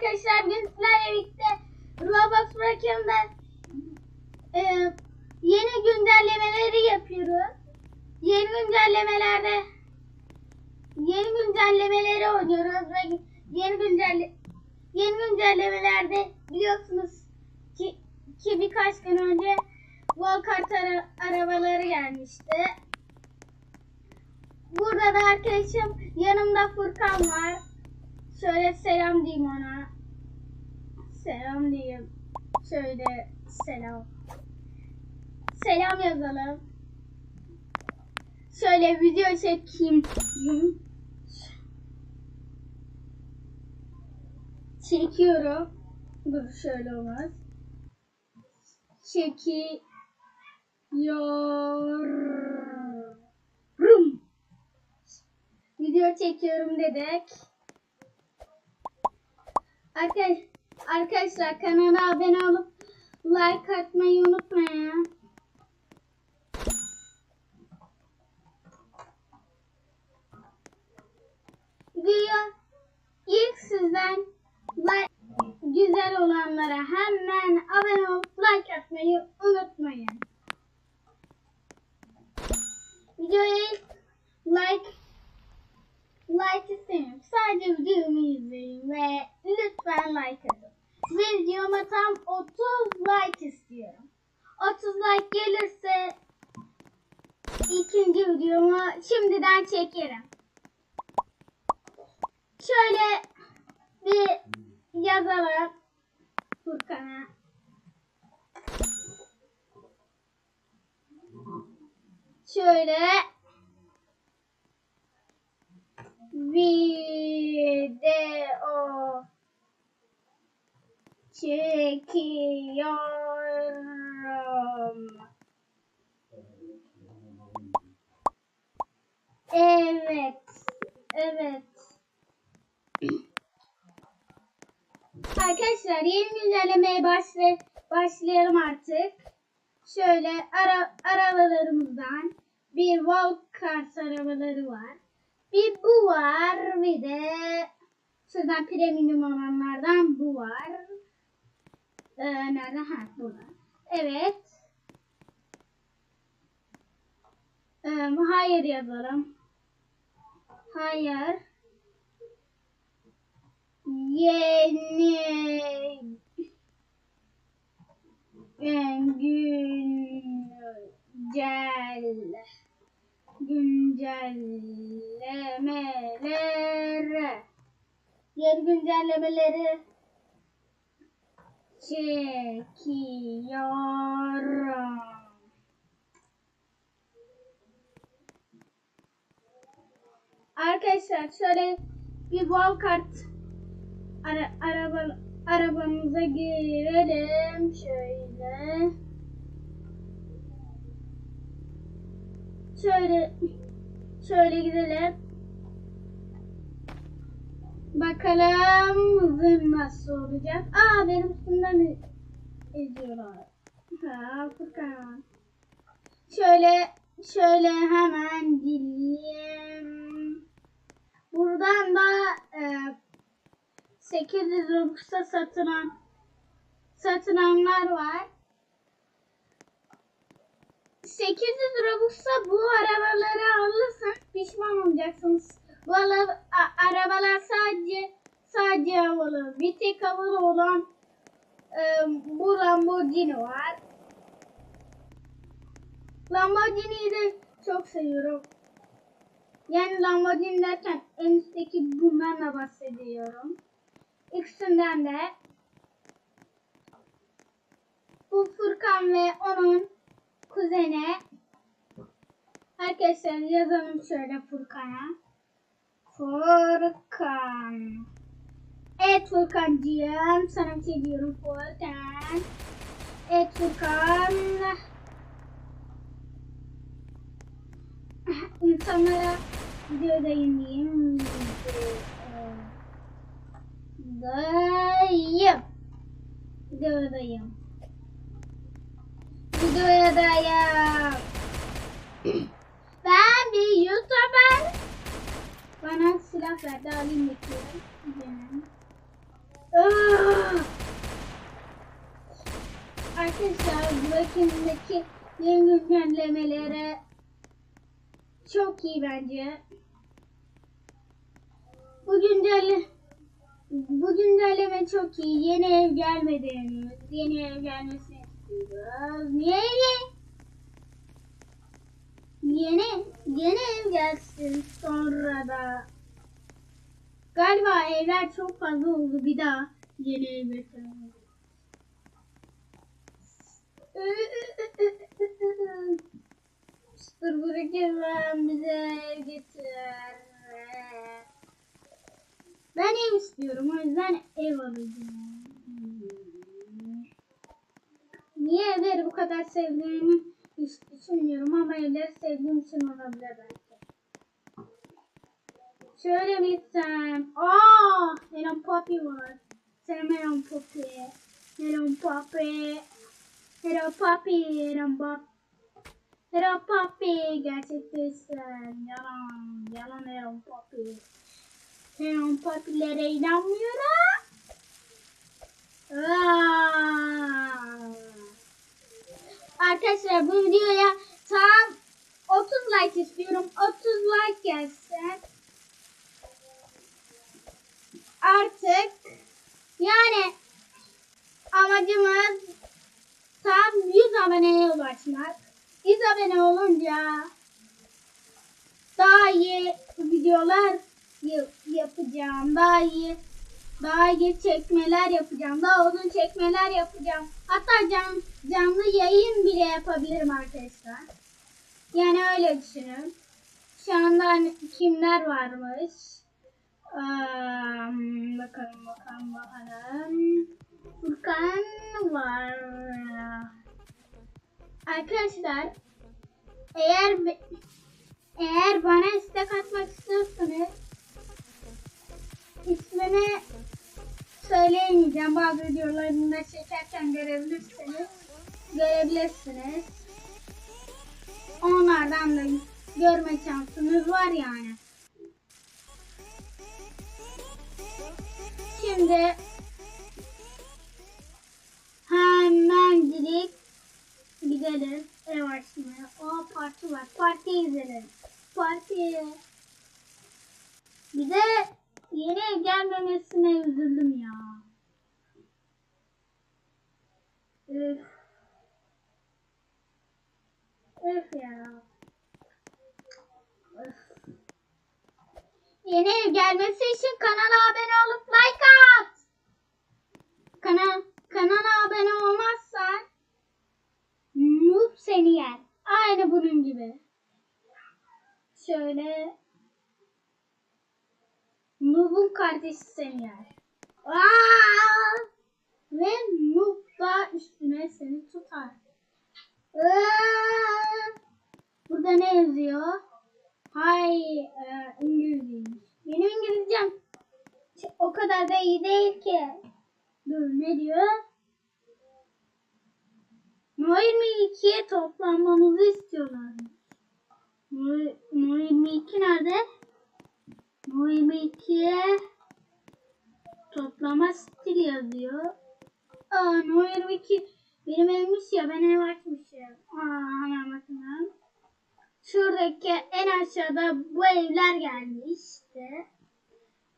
arkadaşlar bugün sizlerle birlikte Roblox Broken'da e, yeni güncellemeleri yapıyoruz. Yeni güncellemelerde yeni güncellemeleri oynuyoruz ve yeni güncelle yeni güncellemelerde biliyorsunuz ki, ki birkaç gün önce Volkart ara, arabaları gelmişti. Burada da arkadaşım yanımda Furkan var. Şöyle selam diyeyim ona. Selam diyeyim. Şöyle selam. Selam yazalım. Şöyle video çekeyim. Çekiyorum. Dur şöyle olmaz. Çekiyorum. Video çekiyorum dedik. Arkadaş, arkadaşlar kanala abone olup like atmayı unutmayın. Video ilk sizden like, güzel olanlara hemen abone olup like atmayı unutmayın. Videoya ilk like like istemiyorum. Sadece videomu izleyin ve lütfen like atın. Videoma tam 30 like istiyorum. 30 like gelirse ikinci videomu şimdiden çekerim. Şöyle bir yazalım Furkan'a. Şöyle video çekiyorum. Evet. Evet. Arkadaşlar yeni güncellemeye başlay başlayalım artık. Şöyle ara arabalarımızdan bir Volkart arabaları var. Bir bu var bir de şuradan premium olanlardan bu var. Ee, nerede? Ha burada. Evet. Ee, hayır yazalım. Hayır. Yeni güncel güncellemeleri yeni güncellemeleri çekiyorum. Arkadaşlar şöyle bir Volkart ara, araba arabamıza girelim şöyle. Şöyle şöyle gidelim. Bakalım hızım nasıl olacak. Aa benim üstümden ediyorlar. Ha Furkan. Şöyle şöyle hemen gireyim. Buradan da e, 800 Robux'a satılan satılanlar var. 800 Robux'a bu arabaları alırsın pişman olacaksınız. Bu arabalar sadece sadece havalı. Bir tek havalı olan e, bu Lamborghini var. Lamborghini'yi de çok seviyorum. Yani Lamborghini derken en üstteki bundan da bahsediyorum. İkisinden de bu Furkan ve onun kuzeni arkadaşlar yazalım şöyle Furkan'a. Furkan. Evet Furkancığım sana bir şey diyorum Furkan. Evet Furkan. İnsanlara videodayım diyeyim. Buradayım. Buradayım. Buradayım. ben bir YouTuber. Bana silah verdi. Alayım bekliyorum. Ah! Arkadaşlar Burak'ındaki yönlendirmelere çok iyi bence. Bu güncelle bu güncelleme çok iyi. Yeni ev gelmedi henüz. Yeni ev gelmesini istiyoruz. Niye yeni? Yeni, yeni ev gelsin sonra da. Galiba evler çok fazla oldu. Bir daha yeni ev getirelim. Dur bırakırım bize ev getir. Ben ev istiyorum. O yüzden ev alacağım. Niye evleri bu kadar sevdiğimi hiç düşünmüyorum ama evleri sevdiğim için olabilir belki. Şöyle bir sen. Aa, Melon Poppy var. Sen Melon Poppy. Melon Poppy. Hello Poppy. Melon Poppy. Hello Poppy. Gerçekleşsen. Yalan. Yalan Melon Poppy. Melon Poppy'lere inanmıyorum. Aa. Arkadaşlar bu videoya tam 30 like istiyorum. 30 like gelsin. Artık yani amacımız tam 100 aboneye ulaşmak. 100 abone olunca daha iyi videolar yapacağım. Daha iyi daha iyi çekmeler yapacağım. Daha uzun çekmeler yapacağım. Hatta can, canlı yayın bile yapabilirim arkadaşlar. Yani öyle düşünün. Şu anda hani kimler varmış? Eee, bakalım bakalım bakalım. Furkan var. Arkadaşlar eğer eğer bana istek atmak istiyorsanız ismini söyleyemeyeceğim. Bazı videolarında çekerken görebilirsiniz. Görebilirsiniz. Onlardan da görme şansınız var yani. Şimdi hemencilik gidelim ev açmaya. Aa parti var. Parti izleyelim. Parti. Bir de yeni ev gelmemesine üzüldüm ya. Üf. Üf ya. Üf. Yeni ev gelmesi için kanala abone olup like at. Kanal, kanala abone olmazsan noob seni yer. Aynı bunun gibi. Şöyle Noob'un kardeşi seni. Aa! Ve Noob da üstüne seni tutar. Aa! Burada ne yazıyor? Hay e, İngilizceymiş. Benim İngilizcem o kadar da iyi değil ki. Dur ne diyor? No 22'ye toplanmamızı istiyorlar. No 22 nerede? No 22'ye toplama stil yazıyor. Aa No 22 benim evmiş ya ben ev açmışım. Aa hemen bakalım. Şuradaki en aşağıda bu evler gelmişti.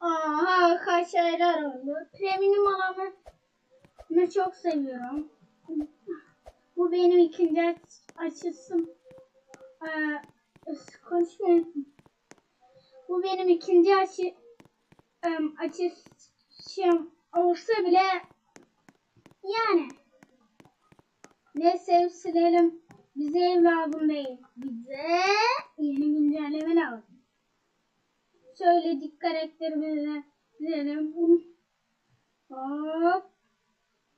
Aha kaç aylar oldu. Premium alanı çok seviyorum. Bu benim ikinci aç açısım. Ee, konuşmayayım. Bu benim ikinci açı em, açışım olsa bile yani neyse silelim. Bize ev lazım değil. Bize yeni güncelleme lazım. Söyledik karakterimizi dizelim. Hop.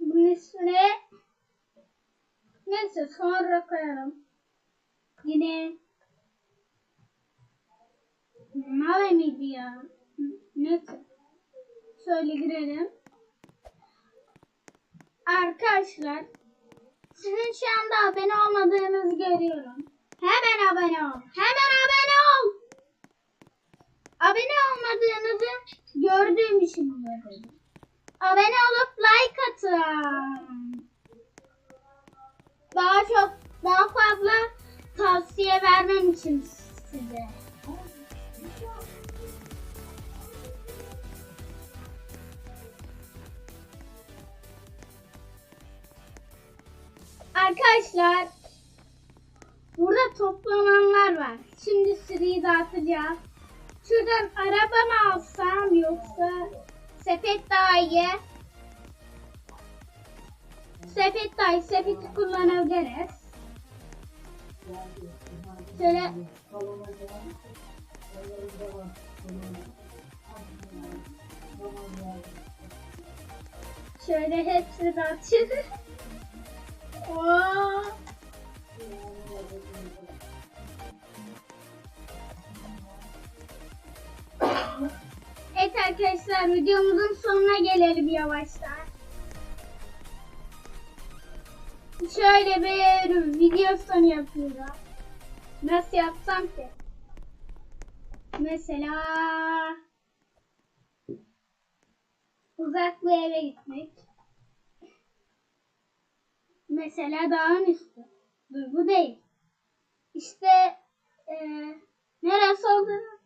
Bunun ismini neyse sonra koyalım. Yine ne miydi ya? Neyse. Şöyle girelim. Arkadaşlar sizin şu anda abone olmadığınızı görüyorum. Hemen abone ol. Hemen abone ol. Abone olmadığınızı gördüğüm için böyle. Abone olup like atın. daha çok daha fazla tavsiye vermem için size. Arkadaşlar burada toplananlar var. Şimdi sırayı dağıtacağız. Şuradan araba mı alsam yoksa sepet daha iyi. Sepet daha iyi. Sepeti kullanabiliriz. Şöyle şöyle hepsini dağıtacağız. Evet arkadaşlar videomuzun sonuna gelelim yavaştan. Şöyle bir video sonu yapıyorum. Nasıl yapsam ki? Mesela uzak bir eve gitmek. Mesela dağın üstü. Dur bu değil. İşte eee neresi olduğunu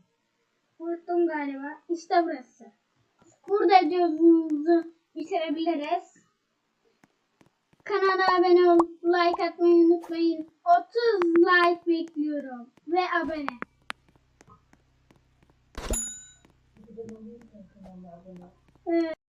unuttum galiba. İşte burası. Burada videomuzu bitirebiliriz. Kanala abone olup like atmayı unutmayın. 30 like bekliyorum. Ve abone. Evet.